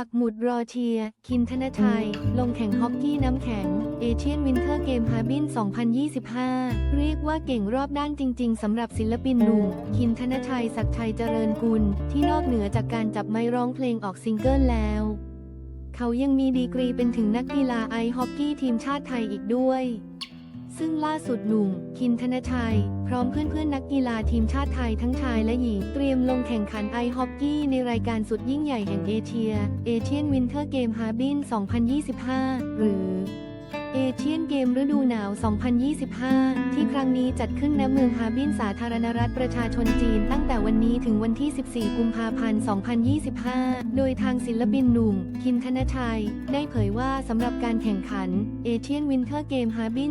ปักหมุดรอเชีย คินธนชัย ลงแข่งฮอกกี้น้ำแข็ง เอเชียนวินเทอร์เกมฮาร์บิน 2025 เรียกว่าเก่งรอบด้านจริง ๆสำหรับศิลปินหนุ่ม คินธนชัย ศักดิ์ชัยเจริญกุล ที่นอกเหนือจากการจับไม้ร้องเพลงออกซิงเกิลแล้ว เขายังมีดีกรีเป็นถึงนักกีฬาไอฮอกกี้ทีมชาติไทยอีกด้วย ซึ่งล่าสุดหนุ่ม คินธนชัย พร้อมเพื่อนๆนักกีฬาทีมชาติไทยทั้งชายและหญิง เตรียมลงแข่งขันไอฮอกกี้ในรายการสุดยิ่งใหญ่แห่งเอเชียเอเชียนวินเทอร์เกมฮาร์บิน 2025 หรือ เอเชียนเกมฤดูหนาว 2025 ที่ครั้งนี้จัดขึ้นณเมืองฮาบินสาธารณรัฐประชาชนจีน ตั้งแต่วันนี้ถึงวันที่ 14 กุมภาพันธ์ 2025 โดยทางศิลปินหนุ่ม คิมธนชัย ได้เผยว่าสำหรับการแข่งขันเอเชียนวินเทอร์เกมฮาบิน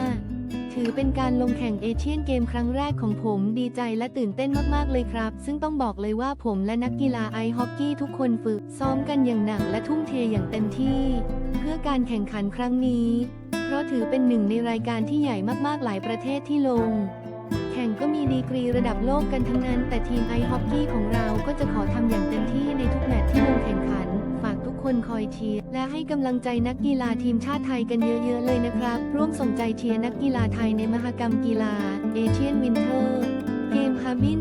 2025ถือเป็นการลงแข่งเอเชียนเกมครั้งแรกของผมดีใจและตื่นเต้นมาก ๆ เลยครับ ซึ่งต้องบอกเลยว่าผมและนักกีฬาไอฮอกกี้ทุกคนฝึก ซ้อมกันอย่างหนักและทุ่มเทอย่างเต็มที่ การแข่งขันครั้งนี้ เพราะถือเป็นหนึ่งในรายการที่ใหญ่มากๆหลายประเทศที่ลง แข่งก็มีดีกรีระดับโลกกันทั้งนั้น แต่ทีมไอฮอกกี้ของเราก็จะขอทำอย่างเต็มที่ในทุกแมตช์ที่ลงแข่งขัน ฝากทุกคนคอยเชียร์และให้กำลังใจนักกีฬาทีมชาติไทยกันเยอะๆเลยนะครับ ร่วมส่งใจเชียร์นักกีฬาไทยในมหกรรมกีฬาเอเชียนวินเทอร์ ฮาร์บิน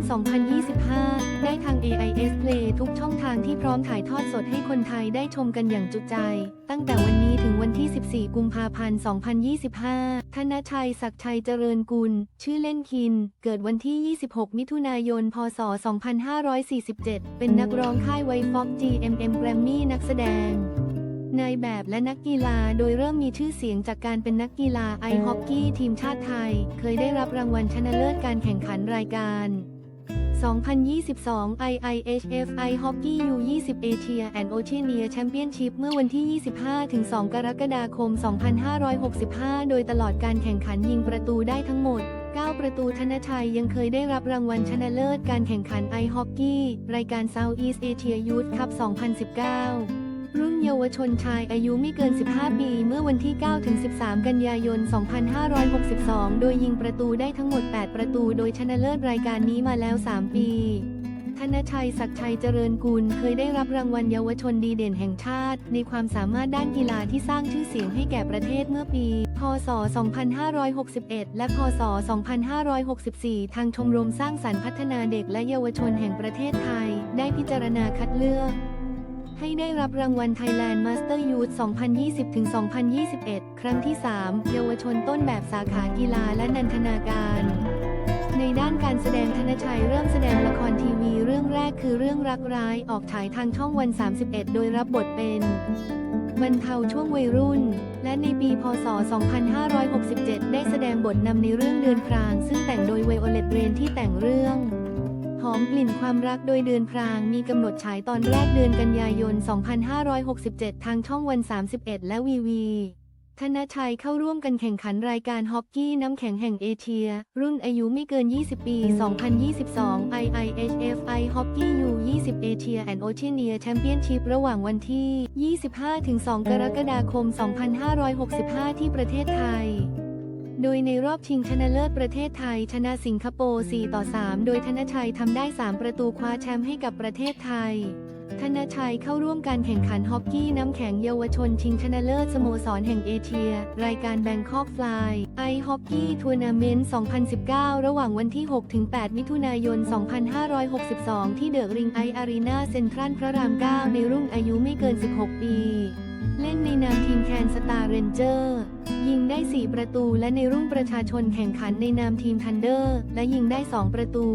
2025 ได้ทาง AIS Play ทุกช่องทางที่พร้อมถ่ายทอดสดให้คนไทยได้ชมกันอย่างจุใจ ตั้งแต่วันนี้ถึงวันที่ 14 กุมภาพันธ์ 2025 ธนชัย ศักชัยเจริญกุล ชื่อเล่นคิน เกิดวันที่ 26 มิถุนายน พศ 2547 เป็นนักร้องค่ายไวฟ็อก GMM Grammy นักแสดง นายแบบและนักกีฬาโดยเริ่มมีชื่อเสียงจากการเป็นนักกีฬาไอฮอกกี้ทีมชาติไทย เคยได้รับรางวัลชนะเลิศการแข่งขันรายการ 2022 IIHF I Hockey U20 Asia and Oceania Championship เมื่อวันที่ 25-2 กรกฎาคม 2565 โดยตลอดการแข่งขันยิงประตูได้ทั้งหมด 9 ประตูธนชัยยังเคยได้รับรางวัลชนะเลิศการแข่งขันไอฮอกกี้รายการ Southeast Asia Youth Cup 2019 รุ่นเยาวชนชายอายุไม่เกิน 15 ปี เมื่อวันที่ 9-13 กันยายน 2562 โดยยิงประตูได้ทั้งหมด 8 ประตู โดยชนะเลิศรายการนี้มาแล้ว 3 ปี ธนชัยศักชัยเจริญกุลเคยได้รับรางวัลเยาวชนดีเด่นแห่งชาติ ในความสามารถด้านกีฬาที่สร้างชื่อเสียงให้แก่ประเทศเมื่อปี พศ 2561 และ พศ 2564 ทางชมรมสร้างสรรค์พัฒนาเด็กและเยาวชนแห่งประเทศไทย ได้พิจารณาคัดเลือก ให้ได้รับรางวัล Thailand Master Youth 2020-2021 ครั้งที่ 3 เยาวชนต้นแบบสาขากีฬาและนันทนาการ ในด้านการแสดงธนชัยเริ่มแสดงละครทีวีเรื่องแรกคือเรื่องรักร้ายออกฉายทางช่องวัน 31 โดยรับบทเป็นบรรเทาช่วงวัยรุ่น และในปี พศ 2567 ได้แสดงบทนำในเรื่องเดือนพราง ซึ่งแต่งโดยไวโอเลตเรนที่แต่งเรื่อง มกลิ่นความรักโดยเดือนพราง มีกำหนดฉายตอนแรกเดือนกันยายน 2567 ทางช่องวัน 31 และวีวีธนชัยเข้าร่วมกันแข่งขันรายการฮอกกี้น้ำแข็งแห่งเอเชีย รุ่นอายุไม่เกิน 20 ปี 2022 IIHF I Hockey U20 Asia and Oceania Championship ระหว่างวันที่ 25-2 กรกฎาคม 2565 ที่ประเทศไทย โดยในรอบชิงชนะเลิศประเทศไทย ชนะสิงคโปร์ 4 ต่อ 3 โดยธนชัยทำได้ 3 ประตูคว้าแชมป์ให้กับประเทศไทย ธนชัยเข้าร่วมการแข่งขันฮอกกี้น้ำแข็งเยาวชน ชิงชนะเลิศสโมสรแห่งเอเชีย รายการแบงคอกฟลายไอฮอกกี้ทัวร์นาเมนต์ 2019 ระหว่างวันที่ 6-8 มิถุนายน 2562 ที่เดอะริงไออารีนาเซ็นทรัลพระราม 9 ในรุ่นอายุไม่เกิน 16 ปี เล่นในนามทีมแคนสตาร์เรนเจอร์ยิงได้ 4 ประตูและในรุ่งประชาชนแข่งขันในนามทีมทันเดอร์ และยิงได้ 2 ประตู